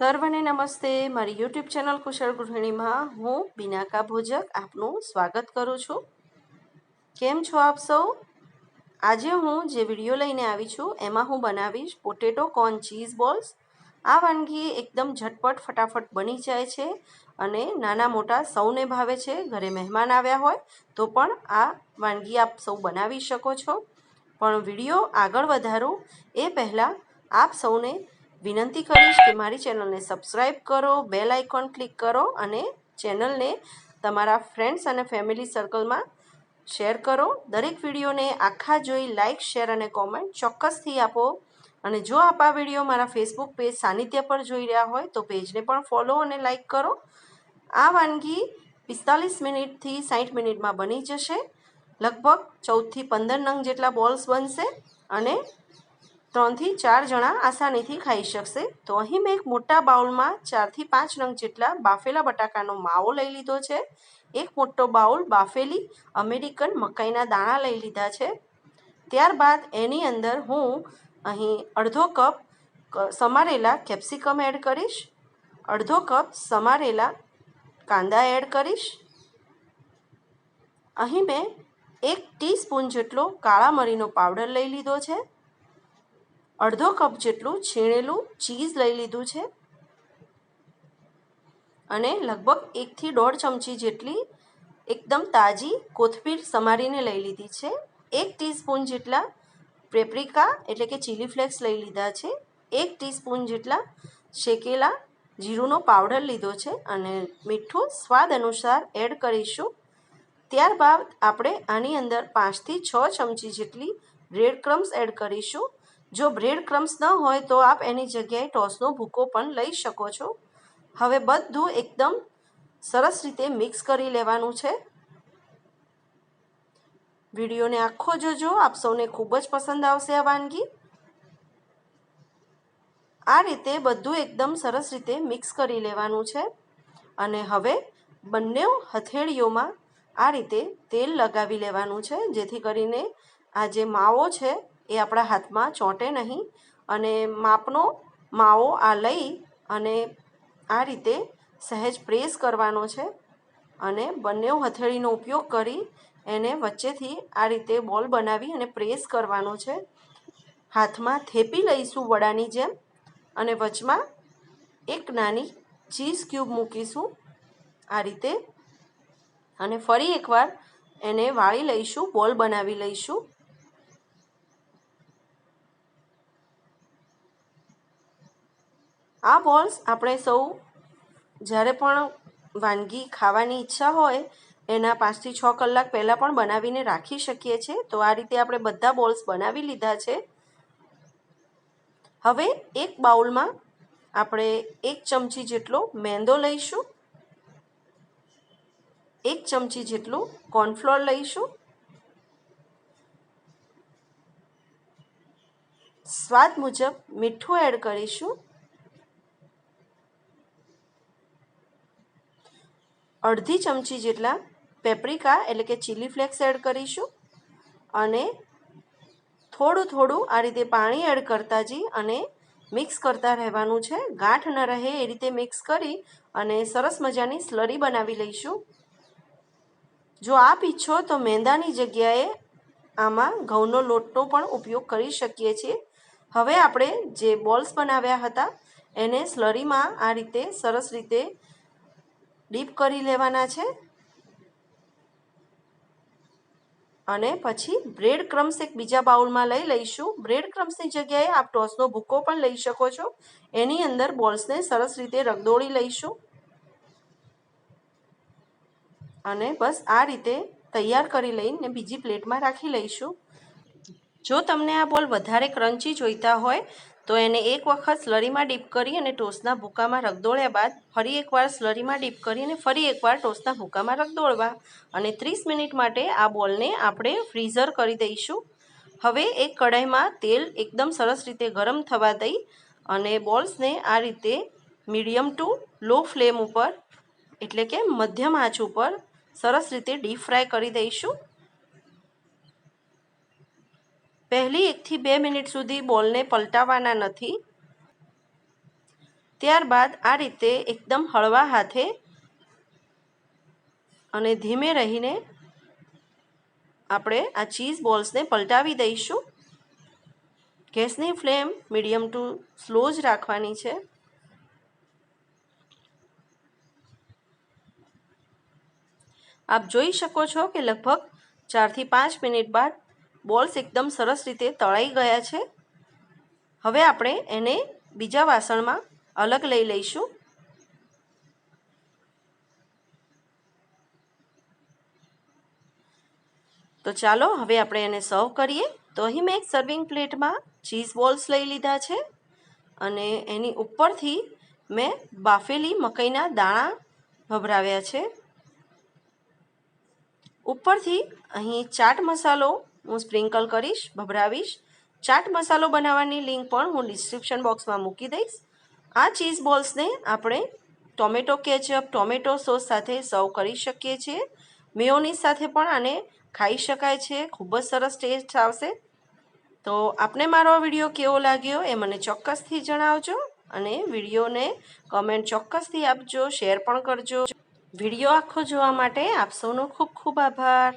સર્વને નમસ્તે. મારી યુટ્યુબ ચેનલ કુશળ ગૃહિણીમાં હું બિનાકા ભોજક આપનું સ્વાગત કરું છું. કેમ છો આપ સૌ? આજે હું જે વીડિયો લઈને આવી છું, એમાં હું બનાવીશ પોટેટો કોર્ન ચીઝ બોલ્સ. આ વાનગી એકદમ ઝટપટ, ફટાફટ બની જાય છે અને નાના મોટા સૌને ભાવે છે. ઘરે મહેમાન આવ્યા હોય તો પણ આ વાનગી આપ સૌ બનાવી શકો છો. પણ વીડિયો આગળ વધારો. એ પહેલાં આપ સૌને વિનંતી કરીશ કે મારી ચેનલને સબસ્ક્રાઈબ કરો, બેલ આઇકોન ક્લિક કરો અને ચેનલને તમારા ફ્રેન્ડ્સ અને ફેમિલી સર્કલમાં શેર કરો. દરેક વિડીયોને આખા જોઈ, લાઇક, શેર અને કોમેન્ટ ચોક્કસથી આપો. અને જો આપ આ વીડિયો મારા ફેસબુક પેજ સાનિધ્ય પર જોઈ રહ્યા હોય, તો પેજને પણ ફોલો અને લાઇક કરો. આ વાનગી પિસ્તાલીસ મિનિટથી સાઠ મિનિટમાં બની જશે. લગભગ ચૌદથી પંદર નંગ જેટલા બોલ્સ બનશે અને ત્રણથી ચાર જણા આસાનીથી ખાઈ શકશે. તો અહીં મેં એક મોટા બાઉલમાં ચારથી પાંચ નંગ જેટલા બાફેલા બટાકાનો માવો લઈ લીધો છે. એક મોટો બાઉલ બાફેલી અમેરિકન મકાઈના દાણા લઈ લીધા છે. ત્યારબાદ એની અંદર હું અહીં અડધો કપ સમારેલા કેપ્સિકમ એડ કરીશ. અડધો કપ સમારેલા કાંદા એડ કરીશ. અહીં મેં એક ટીસ્પૂન જેટલો કાળા મરીનો પાવડર લઈ લીધો છે. અડધો કપ જેટલું છીણેલું ચીઝ લઈ લીધું છે અને લગભગ એકથી દોઢ ચમચી જેટલી એકદમ તાજી કોથમીર સમારીને લઈ લીધી છે. એક ટીસ્પૂન જેટલા પેપ્રિકા એટલે કે ચીલી ફ્લેક્સ લઈ લીધા છે. એક ટીસ્પૂન જેટલા શેકેલા જીરુંનો પાવડર લીધો છે અને મીઠું સ્વાદ અનુસાર એડ કરીશું. ત્યારબાદ આપણે આની અંદર પાંચથી છ ચમચી જેટલી બ્રેડ ક્રમ્સ એડ કરીશું. જો બ્રેડ ક્રમ્સ ન હોય તો આપ એની જગ્યાએ ટોસનો ભૂકો પણ લઈ શકો છો. હવે બધું એકદમ સરસ રીતે મિક્સ કરી લેવાનું છે. વિડીયોને આખો જોજો. આપ સૌને ખૂબ જ પસંદ આવશે આ વાનગી. આ રીતે બધું એકદમ સરસ રીતે મિક્સ કરી લેવાનું છે. અને હવે બંને હથેળીઓમાં આ રીતે તેલ લગાવી લેવાનું છે, જેથી કરીને આ જે માવો છે એ આપણા હાથમાં ચોંટે નહીં અને માપનો માવો આ લઈ અને આ રીતે સહેજ પ્રેસ કરવાનો છે અને બંને હથેળીનો ઉપયોગ કરી એને વચ્ચેથી આ રીતે બોલ બનાવી અને પ્રેસ કરવાનો છે. હાથમાં થેપી લઈશું વડાની જેમ અને વચમાં એક નાની ચીઝ ક્યુબ મૂકીશું આ રીતે અને ફરી એકવાર એને વાળી લઈશું, બોલ બનાવી લઈશું. આ બોલ્સ, આપણે સૌ જ્યારે પણ વાનગી ખાવાની ઈચ્છા હોય, એના પાંચથી છ કલાક પહેલાં પણ બનાવીને રાખી શકીએ છીએ તો આ રીતે આપણે બધા બોલ્સ બનાવી લીધા છે. હવે એક બાઉલમાં આપણે એક ચમચી જેટલો મેંદો લઈશું. એક ચમચી જેટલું કોર્નફ્લોર લઈશું. સ્વાદ મુજબ મીઠું એડ કરીશું. અડધી ચમચી જેટલા પેપ્રિકા એટલે કે ચીલી ફ્લેક્સ એડ કરીશું અને થોડું થોડું આ રીતે પાણી એડ કરતા જઈ અને મિક્સ કરતા રહેવાનું છે. ગાંઠ ન રહે એ રીતે મિક્સ કરી અને સરસ મજાની સ્લરી બનાવી લઈશું. જો આપ ઈચ્છો તો મેંદાની જગ્યાએ આમાં ઘઉંનો લોટનો પણ ઉપયોગ કરી શકીએ છીએ. હવે આપણે જે બોલ્સ બનાવ્યા હતા એને સ્લરીમાં આ રીતે સરસ રીતે ડીપ કરી લેવાના છે. અને પછી બ્રેડ ક્રમ્સ એક બીજા બાઉલમાં લઈ લઈશું. બ્રેડ ક્રમ્સની જગ્યાએ આપ ટોસનો ભૂકો પણ લઈ શકો છો. એની અંદર બોલ્સને સરસ રીતે રગદોળી લઈશું. અને બસ આ રીતે તૈયાર કરી લઈને બીજી પ્લેટમાં રાખી લઈશું. જો તમને આ બોલ વધારે ક્રન્ચી જોઈતા હોય તો એને એક વખત સ્લરીમાં ડીપ કરી અને ટોસના ભૂકામાં રગદોળ્યા બાદ ફરી એકવાર સ્લરીમાં ડીપ કરી અને ફરી એકવાર ટોસના ભૂકામાં રગદોળવા અને ત્રીસ મિનિટ માટે આ બોલને આપણે ફ્રીઝર કરી દઈશું. હવે એક કઢાઈમાં તેલ એકદમ સરસ રીતે ગરમ થવા દઈ અને બોલ્સને આ રીતે મીડિયમ ટુ લો ફ્લેમ ઉપર, એટલે કે મધ્યમ આંચ ઉપર સરસ રીતે ડીપ ફ્રાય કરી દઈશું. પહેલી એકથી બે મિનિટ સુધી બોલને પલટાવવાના નથી. ત્યારબાદ આ રીતે એકદમ હળવા હાથે અને ધીમે રહીને આપણે આ ચીઝ બોલ્સને પલટાવી દઈશું. ગેસની ફ્લેમ મીડિયમ ટુ સ્લો જ રાખવાની છે. આપ જોઈ શકો છો કે લગભગ ચારથી પાંચ મિનિટ બાદ બોલ્સ એકદમ સરસ રીતે તળાઈ ગયા છે. હવે આપણે એને બીજા વાસણમાં અલગ લઈ લઈશું. તો ચાલો હવે આપણે એને સર્વ કરીએ. તો અહીં મેં એક સર્વિંગ પ્લેટમાં ચીઝ બોલ્સ લઈ લીધા છે અને એની ઉપરથી મેં બાફેલી મકાઈના દાણા ભભરાવ્યા છે. ઉપરથી અહીં ચાટ મસાલો હું સ્પ્રિંકલ કરીશ, ભભરાવીશ. ચાટ મસાલો બનાવવાની લિંક પણ હું ડિસ્ક્રિપ્શન બોક્સમાં મૂકી દઈશ. આ ચીઝ બોલ્સને આપણે ટોમેટો કેચઅપ, ટોમેટો સોસ સાથે સર્વ કરી શકીએ છીએ. મેયોની સાથે પણ આને ખાઈ શકાય છે. ખૂબ જ સરસ ટેસ્ટ આવશે. તો આપને મારો વીડિયો કેવો લાગ્યો એ મને ચોક્કસથી જણાવજો અને વિડીયોને કમેન્ટ ચોક્કસથી આપજો, શેર પણ કરજો. વીડિયો આખો જોવા માટે આપ સૌનો ખૂબ ખૂબ આભાર.